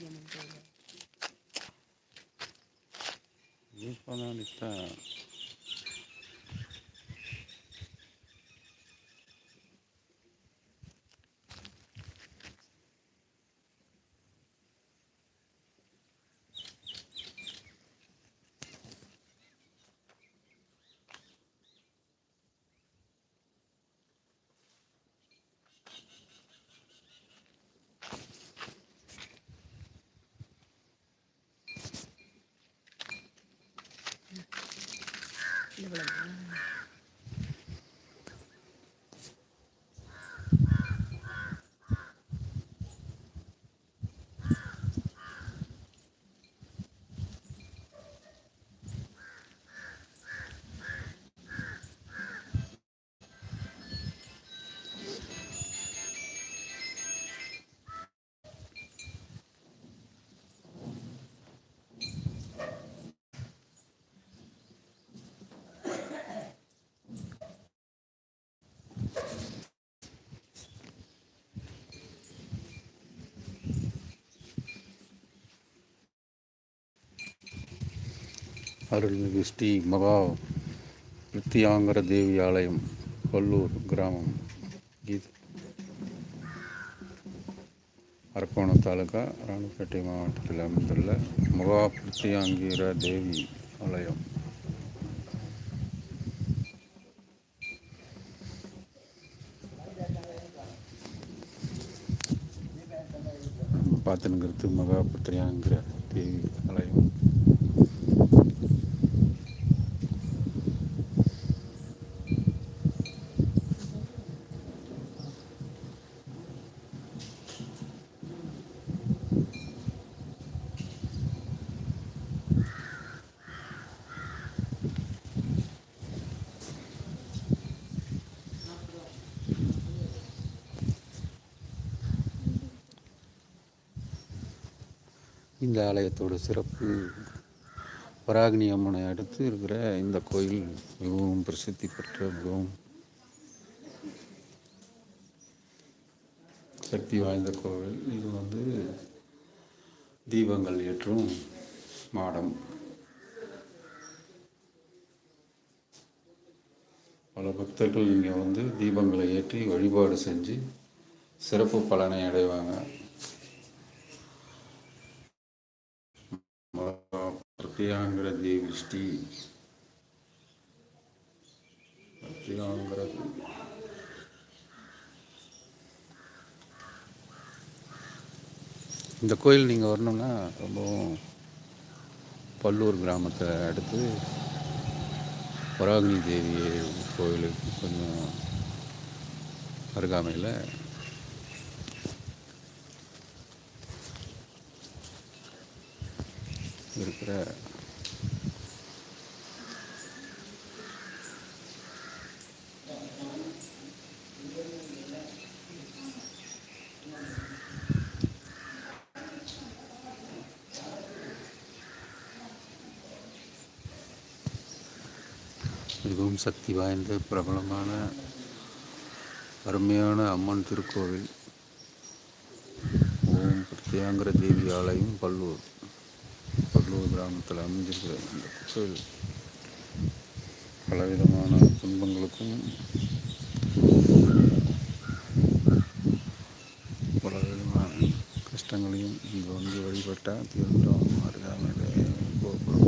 மாரியம்மன் கோயில் இப்போதான் அருள்மிகு ஸ்ரீ மகா பிரித்தியாங்கர தேவி ஆலயம் கொல்லூர் கிராமம். இது அரக்கோணம் தாலுகா ராணிப்பேட்டை மாவட்டத்தில் அமைந்துள்ள மகா பிரித்தியாங்கிர தேவி ஆலயம். பார்த்துனுங்கிறது மகா பிரித்தியாங்கிற தேவி ஆலயம். இந்த ஆலயத்தோட சிறப்பு வராகினி அம்மனை அடுத்து இருக்கிற இந்த கோயில் மிகவும் பிரசித்தி பெற்ற மிகவும் சக்தி வாய்ந்த கோவில். இது வந்து தீபங்கள் ஏற்றும் மாடம். பல பக்தர்கள் இங்கே வந்து தீபங்களை ஏற்றி வழிபாடு செஞ்சு சிறப்பு பலனை அடைவாங்க. பிரத்யாங்கிற விஷ்டி. ஸ்ரீ இந்த கோயில் நீங்கள் வரணும்னா ரொம்பவும் பல்லூர் கிராமத்தை அடுத்து வராகினி தேவி கோயிலுக்கு கொஞ்சம் அருகாமையில் இருக்கிற மிகவும் சக்தி வாய்ந்த பிரபலமான அருமையான அம்மன் திருக்கோவில் ஓம் பிரத்யாங்கிற தேவி ஆலயம் பல்லூர். பல்லூர் கிராமத்தில் அமைஞ்சிருக்கிற இந்த கோவில் பலவிதமான துன்பங்களுக்கும் பலவிதமான கஷ்டங்களையும் இங்கே வந்து வழிபட்டால் தீர்ந்தோம். அருகாமையிலே கோபுரம்.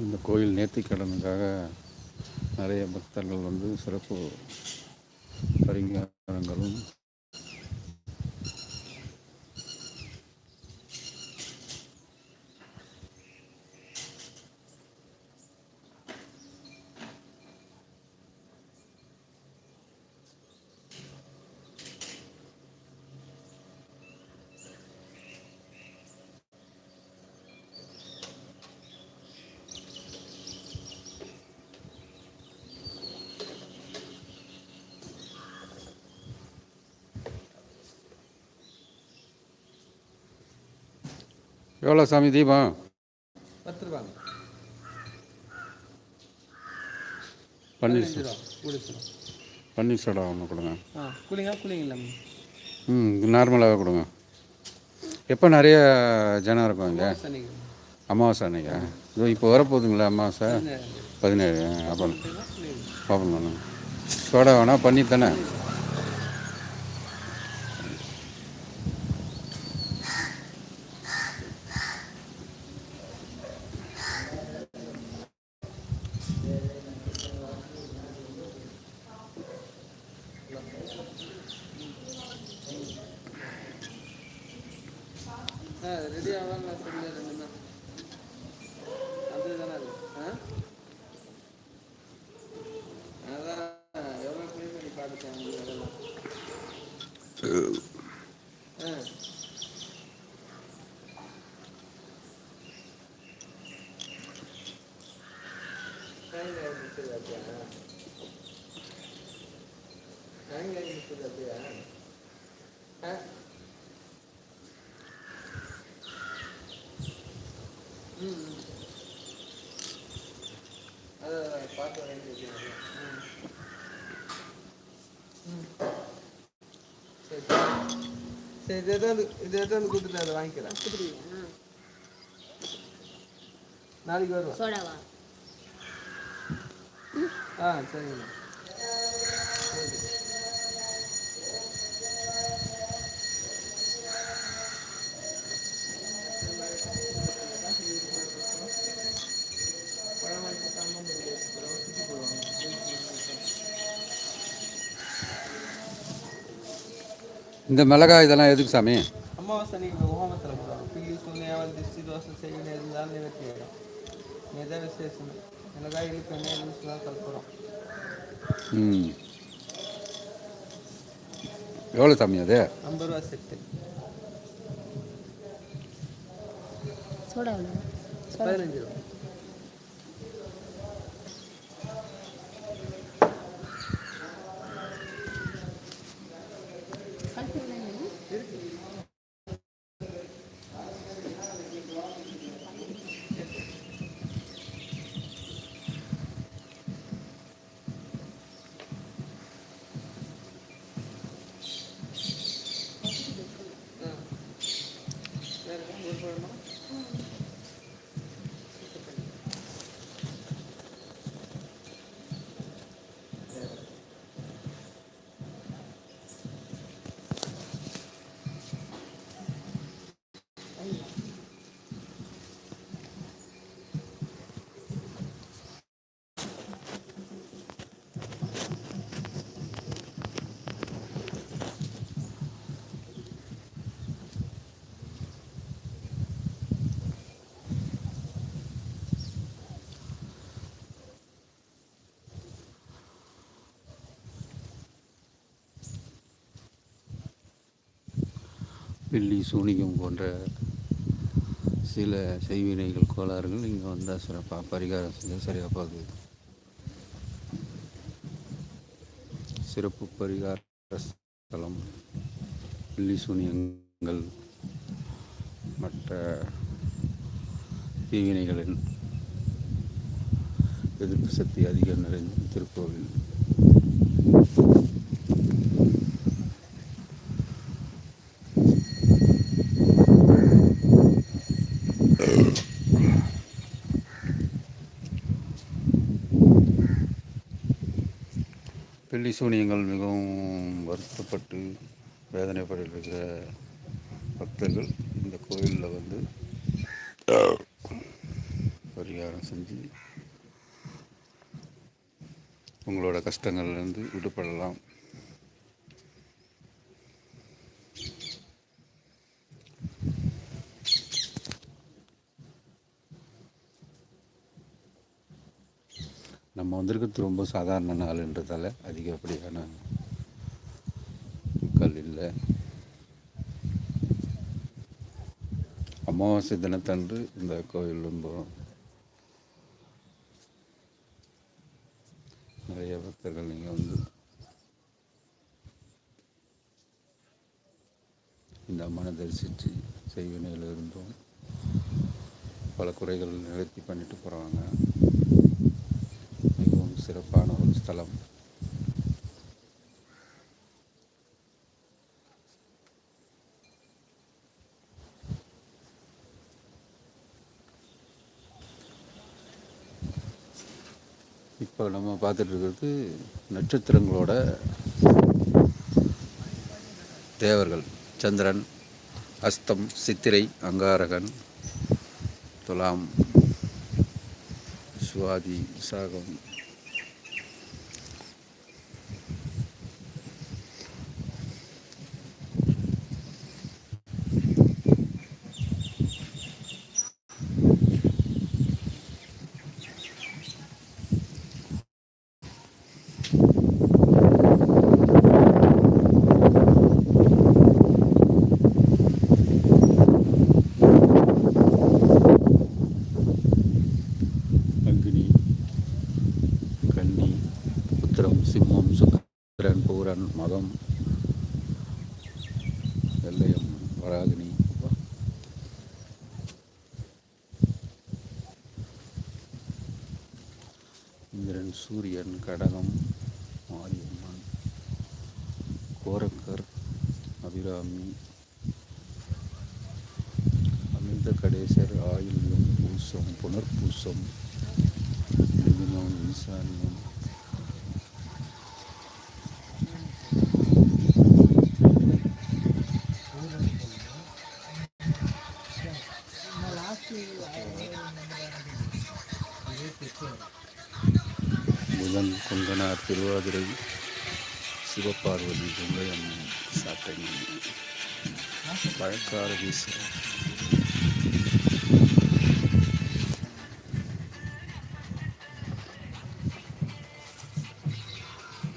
இந்த கோயில் நேர்த்திக்கடனுக்காக நிறைய பக்தர்கள் வந்து சிறப்பு பரிகாரங்களும் எவ்வளோ சாமி தீபம்? பத்து ரூபாங்க பன்னீர் குடிச்சிடும் பன்னீர் சோடா ஒன்று கொடுங்க கூலிங்கா கூலிங் ம் நார்மலாகவே கொடுங்க. எப்போ நிறைய ஜனம் இருக்கும் இங்கே? அமாவாசை அன்னைக்கா. இதோ இப்போ வரப்போகுதுங்களா அமாவாசை. பதினேழு. அப்போ பண்ணுங்க சோடா வேணா பன்னீர் தானே ஆ ரெடி ஆவாங்க சொல்லுங்க ரெண்டு தான் அது தானே அது ஆ அதான் எவ்வளோ க்ளீன் பண்ணி பார்த்துட்டேன் உங்களுக்கு அதெல்லாம் ஆ தேங்காய் மிச்சது அப்படியா தேங்காய் மிச்சது அப்படியா ஆ ம் ம். அதை பார்த்து வாங்கிக்கிறீங்க ம் சரி இது எதாவது இது எதாவது கொடுத்துட்டு அதை வாங்கிக்கிறேன். நாளைக்கு வருவேன். ஆ சரிங்கண்ணா இந்த மிளகாய் இதெல்லாம் எதுக்கு சாமி? அமாவாசை அன்னைக்கு ஹோமத்தில் போடுவாங்க. பில்லி சுண்ணியாவது திருஷ்டி தோசை செய்யணும். இருந்தாலும் நிவர்த்தி ஆகிடும் இதுதான் விசேஷம். மிளகாய் இழுப்பு எண்ணெய் தான் கற்பூரம் ம். எவ்வளோ சாமி அது? ஐம்பது ரூபா செட்டு. பதினஞ்சு ரூபா. வெள்ளி சூனிகம் போன்ற சில செய்வினைகள் கோளாறுகள் இங்கே வந்தால் சிறப்பாக பரிகாரம் செஞ்சால் சரியாக போகுது. சிறப்பு பரிகார ஸ்தலம் வெள்ளி சூனியங்கள் மற்ற தீவினைகளின் எதிர்ப்பு சக்தி அதிகம் நிறைந்த திருக்கோவில். பில்லி மிகவும் வருத்தப்பட்டு வேதனைப்படுகிற பக்தர்கள் இந்த கோயிலில் வந்து பரிகாரம் செஞ்சு உங்களோட கஷ்டங்கள்லேருந்து விடுபடலாம். நம்ம வந்திருக்கிறது ரொம்ப சாதாரண நாள்ன்றதால அதிகப்படியான மக்கள் இல்லை. அமாவாசை தினத்தன்று இந்த கோயில் ரொம்ப நிறைய பக்தர்கள் நீங்கள் வந்து இந்த அம்மனை தரிசித்து செய்வினையில் இருந்தோம் பல குறைகள் நிவர்த்தி பண்ணிட்டு போகிறாங்க சிறப்பான ஒரு ஸ்தலம். இப்போ நம்ம பார்த்துட்டு இருக்கிறது நட்சத்திரங்களோட தேவர்கள். சந்திரன் அஸ்தம் சித்திரை அங்காரகன் துலாம் சுவாதி விசாகம் திருவாதிரை சிவபார்வதி கங்கையம்மன் சாட்டை பழக்கார வீசுகிறேன்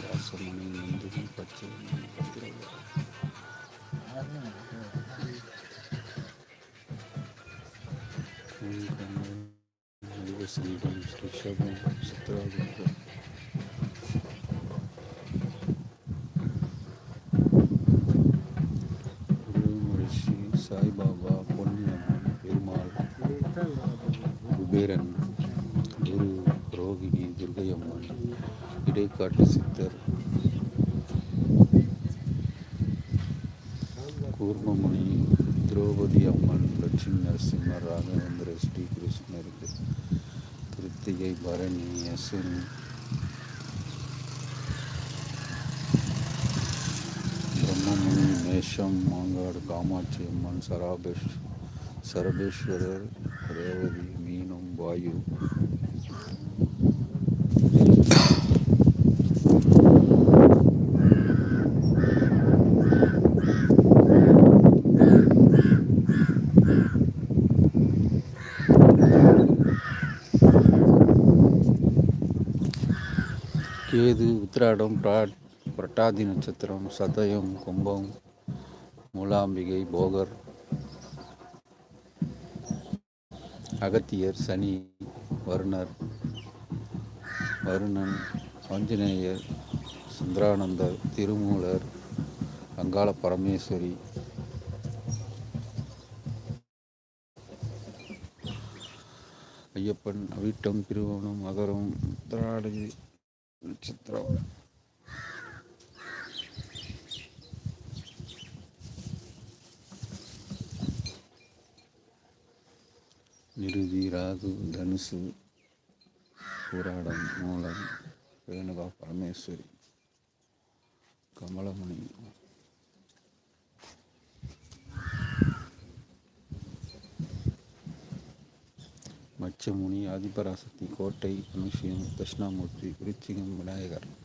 வாசமணி நந்தினி இடைக்காட்டு சித்தர் கூர்மமுனி திரௌபதி அம்மன் லட்சுமி நரசிம்மர் ராகவேந்திர ஸ்ரீகிருஷ்ணருக்கு கிருத்திகை பரணி அசுனி பிரம்மமுனி மேஷம் மாங்காடு காமாட்சி அம்மன் சராபேஷ் சரபேஸ்வரர் ரேவதி மீனம் வாயு கேது உத்திராடம் பிராட் புரட்டாதி நட்சத்திரம் சதயம் கும்பம் மூலாம்பிகை போகர் அகத்தியர் சனி வருணர் வருணன் ஆஞ்சநேயர் சுந்தரானந்தர் திருமூலர் அங்காள பரமேஸ்வரி. ஐயப்பன் அவிட்டம் திருவோணம் மகரம் உத்திராடி విచిత్రం. నిరుది రాదు ధనుసు పోరాడం మూలం వేణుగా పరమేశ్వరి కమలమణి மச்சமுனி ஆதிபராசக்தி கோட்டை அனுஷியம் தட்சிணாமூர்த்தி விருச்சிகம் விநாயகர்.